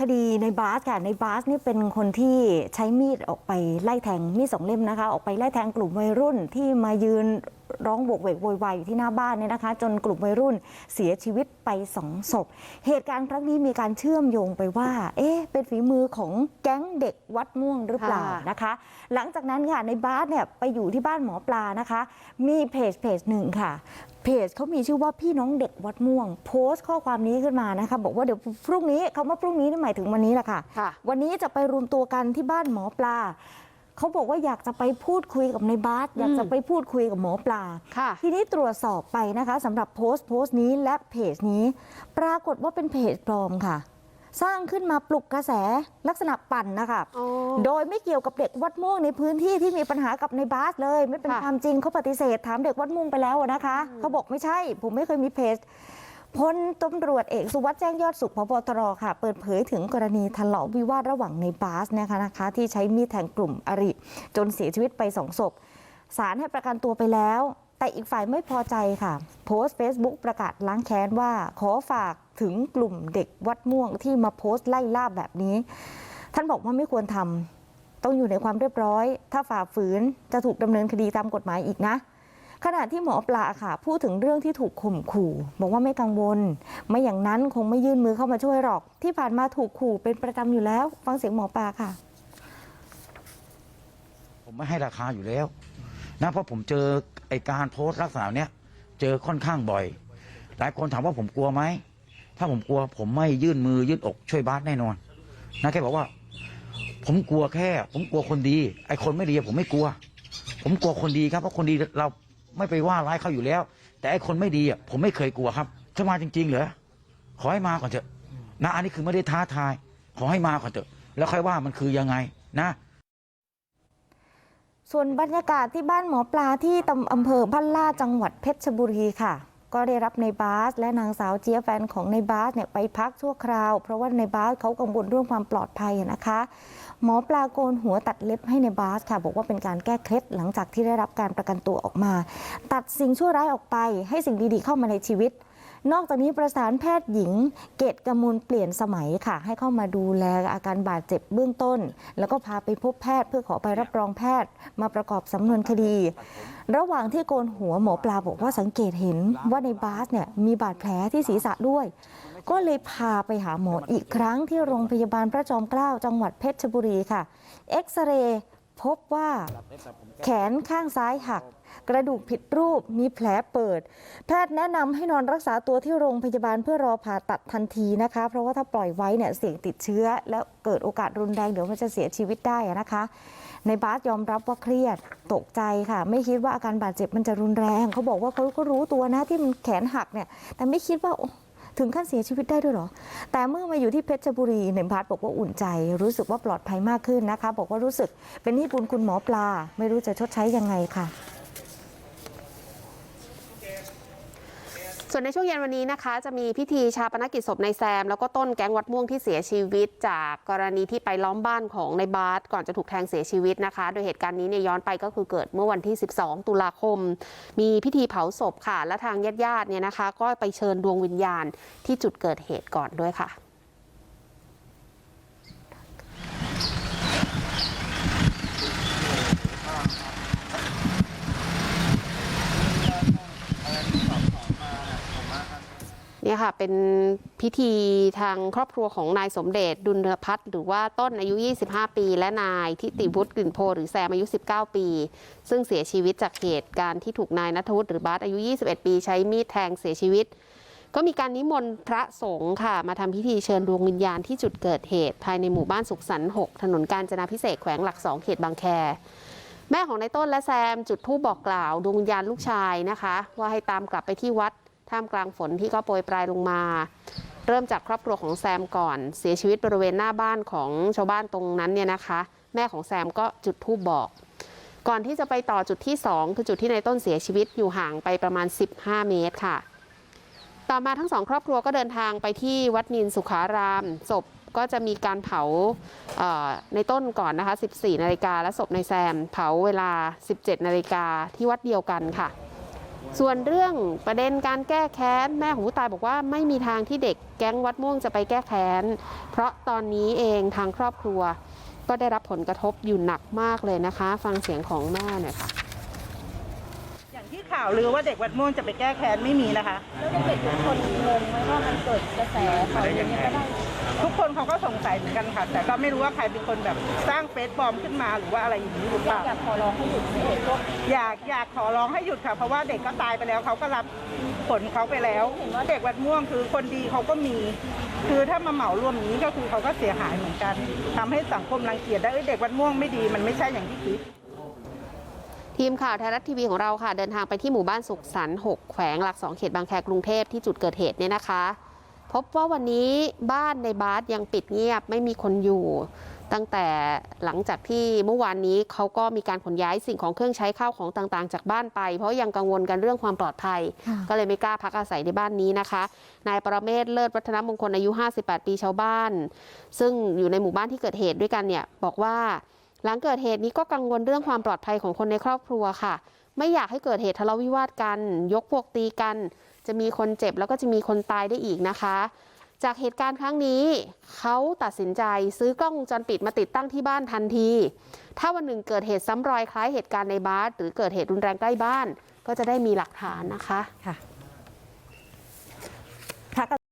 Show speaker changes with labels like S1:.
S1: คดีในบาสค่ะในบาสนี่เป็นคนที่ใช้มีดออกไปไล่แทงมีดสองเล่มนะคะออกไปไล่แทงกลุ่มวัยรุ่นที่มายืน ร้องโวกเวกโวยวายอยู่ที่หน้าบ้านเนี่ยนะคะ จนกลุ่มวัยรุ่นเสียชีวิตไปสองศพ เหตุการณ์ครั้งนี้มีการเชื่อมโยงไปว่า เอ๊ะเป็นฝีมือของแก๊งเด็กวัดม่วงหรือเปล่า
S2: ค่ะ
S1: นะคะ หลังจากนั้นค่ะในบาสเนี่ยไปอยู่ที่บ้านหมอปลานะคะ มีเพจเพจหนึ่งค่ะเพจเขามีชื่อว่าพี่น้องเด็กวัดม่วง โพสต์ข้อความนี้ขึ้นมานะคะ บอกว่าเดี๋ยวพรุ่งนี้คำว่าพรุ่งนี้นี่หมายถึงวันนี้แหละค่ะ
S2: ค่ะ
S1: วันนี้จะไปรวมตัวกันที่บ้านหมอปลา เขาบอกว่าอยากจะไปพูดคุยกับในบาสอยากจะไปพูดคุยกับหมอปลา
S2: ค่ะ
S1: ทีนี้ตรวจสอบไปนะคะสำหรับโพสต์โพสต์นี้และเพจนี้ ปรากฏว่าเป็นเพจปลอมค่ะ สร้างขึ้นมาปลุกกระแสลักษณะปั่นนะคะ
S2: อ๋อ
S1: โดยไม่เกี่ยวกับเด็กวัดม่วงในพื้นที่ที่มีปัญหากับในบาสเลย ไม่เป็น
S2: ค่ะ
S1: ความจริงเขาปฏิเสธถามเด็กวัดม่วงไปแล้วนะคะเขาบอกไม่ใช่ ผมไม่เคยมีเพจ พลตำรวจเอกสุวัสด์แจ้งยอดสุขพบตรค่ะ เปิดเผยถึงกรณีทะเลาะวิวาทระหว่างในบาสนะคะนะคะที่ใช้มีดแทงกลุ่มอริ จนเสียชีวิตไปสองศพศาลให้ประกันตัวไปแล้ว แต่อีกฝ่ายไม่พอใจค่ะ โพสต์ Facebook ประกาศล้างแค้นว่าขอฝากถึงกลุ่มเด็กวัดม่วงที่มาโพสต์ไล่ล่าแบบนี้ ท่านบอกว่าไม่ควรทำต้องอยู่ในความเรียบร้อย ถ้าฝ่าฝืนจะถูกดำเนินคดีตามกฎหมายอีกนะ ขณะที่หมอปลาค่ะพูดถึงเรื่องที่ถูกข่มขู่บอกว่าไม่กังวลไม่อย่างนั้นคงไม่ยื่นมือเข้ามาช่วยหรอกที่ผ่านมาถูกขู่เป็นประจำอยู่แล้วฟังเสียงหมอปลาค่ะ
S3: ผมไม่ให้ราคาอยู่แล้วนะเพราะผมเจอไอการโพสต์ลักษณะเนี้ยเจอค่อนข้างบ่อย หลายคนถามว่าผมกลัวไหมถ้าผมกลัว ผมไม่ยื่นมือยื่นอกช่วยบาสแน่นอนนะแค่บอกว่า ผมกลัวแค่ ผมกลัวคนดี ไอคนไม่ดีผมไม่กลัว ผมกลัวคนดีครับเพราะคนดีเรา ไม่ไปว่าร้ายเขาอยู่แล้ว แต่ไอคนไม่ดีอะผมไม่เคยกลัวครับจะมาจริง ๆ เหรอขอให้มาก่อนเถอะนะอันนี้คือไม่ได้ท้าทาย ขอให้มาก่อนเถอะ แล้วค่อยว่ามันคือยังไงนะ
S1: ส่วนบรรยากาศที่บ้านหมอปลาที่ตำอำเภอบ้านลาจังหวัดเพชรบุรีค่ะ ก็ได้รับในบาสและนางสาวเจี๊ยแฟนของในบาสเนี่ยไปพักชั่วคราว เพราะว่าในบาสเขากังวลเรื่องความปลอดภัยนะคะ หมอปลาโกนหัวตัดเล็บให้ในบาสค่ะ บอกว่าเป็นการแก้เคล็ดหลังจากที่ได้รับการประกันตัวออกมา ตัดสิ่งชั่วร้ายออกไปให้สิ่งดีๆเข้ามาในชีวิต นอกจากนี้ประสานแพทย์หญิงเกตกมลเปลี่ยนสมัยค่ะ ให้เข้ามาดูแลอาการบาดเจ็บเบื้องต้น แล้วก็พาไปพบแพทย์เพื่อขอไปรับรองแพทย์มาประกอบสำนวนคดี ระหว่างที่โกนหัวหมอปลาบอกว่าสังเกตเห็นว่าในบาสเนี่ยมีบาดแผลที่ศีรษะด้วย ก็เลยพาไปหาหมออีกครั้งที่โรงพยาบาลพระจอมเกล้าจังหวัดเพชรบุรีค่ะเอ็กซเรย์ พบว่าแขนข้างซ้ายหักกระดูกผิดรูปมีแผลเปิด แพทย์แนะนำให้นอนรักษาตัวที่โรงพยาบาลเพื่อรอผ่าตัดทันทีนะคะ เพราะว่าถ้าปล่อยไว้เนี่ยเสี่ยงติดเชื้อ แล้วเกิดโอกาสรุนแรงเดี๋ยวมันจะเสียชีวิตได้นะคะ ในบาสยอมรับว่าเครียดตกใจค่ะ ไม่คิดว่าอาการบาดเจ็บมันจะรุนแรง เขาบอกว่าเขาก็รู้ตัวนะที่มันแขนหักเนี่ยแต่ไม่คิดว่า ถึงขั้นเสียชีวิตได้ด้วยเหรอ แต่เมื่อมาอยู่ที่เพชรบุรีในบาสบอกว่าอุ่นใจ รู้สึกว่าปลอดภัยมากขึ้นนะคะ บอกว่ารู้สึกเป็นหนี้บุญคุณหมอปลา ไม่รู้จะชดใช้ยังไงค่ะ
S2: ส่วนในช่วงเย็นวันนี้นะคะ จะมีพิธีชาปนกิจศพในแซม แล้วก็ต้นแก๊งวัดม่วงที่เสียชีวิต จากกรณีที่ไปล้อมบ้านของในบาสก่อนจะถูกแทงเสียชีวิตนะคะ โดยเหตุการณ์นี้เนี่ยย้อนไปก็คือเกิดเมื่อวันที่ 12 ตุลาคม มีพิธีเผาศพค่ะ และทางญาติๆเนี่ยนะคะ ก็ไปเชิญดวงวิญญาณที่จุดเกิดเหตุก่อนด้วยค่ะ เนี่ยค่ะเป็นพิธีทางครอบครัวของนายสมเด็จดุลพัฒน์หรือว่าต้นอายุ 25 ปี และนายทิติวุฒิกลิ่นโพหรือแซมอายุ 19 ปี ซึ่งเสียชีวิตจากเหตุการณ์ที่ถูกนายนัทวุฒิหรือบาสอายุ 21 ปี ใช้มีดแทงเสียชีวิต ก็มีการนิมนต์พระสงฆ์ค่ะ มาทำพิธีเชิญดวงวิญญาณที่จุดเกิดเหตุ ภายในหมู่บ้านสุขสันต์6ถนนกาญจนาพิเศษแขวงหลักสองเขตบางแคแม่ของนายต้นและแซมจุดธูปบอกกล่าวดวงวิญญาณลูกชายนะคะ ว่าให้ตามกลับไปที่วัด ท่ามกลางฝนที่ก็โปรยปลายลงมา เริ่มจากครอบครัวของแซมก่อน เสียชีวิตบริเวณหน้าบ้านของชาวบ้านตรงนั้นเนี่ยนะคะ แม่ของแซมก็จุดธูปบอก ก่อนที่จะไปต่อจุดที่สองคือจุดที่ในต้นเสียชีวิตอยู่ห่างไปประมาณ 15 เมตรค่ะ ต่อมาทั้งสองครอบครัวก็เดินทางไปที่วัดนินสุขารามศพก็จะมีการเผาเอ่อในต้นก่อนนะคะ 14 นาฬิกาและศพในแซม เผาเวลา 17 นาฬิกาที่วัดเดียวกันค่ะ ส่วนเรื่องประเด็นการแก้แค้น แม่ของผู้ตายบอกว่าไม่มีทางที่เด็กแก๊งวัดม่วงจะไปแก้แค้น เพราะตอนนี้เองทางครอบครัว ก็ได้รับผลกระทบอยู่หนักมากเลยนะคะ ฟังเสียงของแม่หน่อยค่ะ
S4: อย่างที่ข่าวลือว่าเด็กวัดม่วงจะไปแก้แค้นไม่มีนะคะ
S5: แล้วเด็กๆทุกคนงงไหมว่ามันเกิดกระแสข่าวอย่างนี้ก็ได้
S4: ทุกคนเขาก็สงสัยเหมือนกันค่ะ แต่ก็ไม่รู้ว่าใครเป็นคนแบบสร้างเฟซบอมขึ้นมาหรือว่าอะไรอย่างนี้หรือเปล่า
S5: อยากขอร้องให้หยุดไม่เอกพวก
S4: อยากอยากขอร้องให้หยุดค่ะ เพราะว่าเด็กก็ตายไปแล้วเขาก็รับผลเขาไปแล้วเห็นว่าเด็กวัดม่วงคือคนดีเขาก็มี คือถ้ามาเหมารวมอย่างนี้ก็คือเขาก็เสียหายเหมือนกันทำให้สังคมรังเกียจได้เอ้ยเด็กวัดม่วงไม่ดีมันไม่ใช่อย่างที่คิด
S2: ทีมข่าวไทยรัฐทีวีของเราค่ะ เดินทางไปที่หมู่บ้านสุขสันต์6แขวงหลักสองเขตบางแคกรุงเทพที่จุดเกิดเหตุเนี่ยนะคะ พบว่าวันนี้บ้านในบาสยังปิดเงียบไม่มีคนอยู่ ตั้งแต่หลังจากที่เมื่อวานนี้เขาก็มีการขนย้ายสิ่งของเครื่องใช้ข้าวของต่างๆ จากบ้านไป เพราะยังกังวลกันเรื่องความปลอดภัย
S1: ค่ะ
S2: ก็เลยไม่กล้าพักอาศัยในบ้านนี้นะคะนายประเมศเลิศวัฒนมงคลอายุ 58 ปีชาวบ้าน ซึ่งอยู่ในหมู่บ้านที่เกิดเหตุด้วยกันเนี่ยบอกว่าหลังเกิดเหตุนี้ก็กังวลเรื่องความปลอดภัยของคนในครอบครัวค่ะ ไม่อยากให้เกิดเหตุทะเลาะวิวาทกัน ยกพวกตีกัน จะมีคนเจ็บแล้วก็จะมีคนตายได้อีกนะคะ จากเหตุการณ์ครั้งนี้ เขาตัดสินใจซื้อกล้องวงจรปิดมาติดตั้งที่บ้านทันที ถ้าวันหนึ่งเกิดเหตุซ้ำรอยคล้ายเหตุการณ์ในบาสหรือเกิดเหตุรุนแรงใกล้บ้าน ก็จะได้มีหลักฐานนะคะ
S1: ค่ะ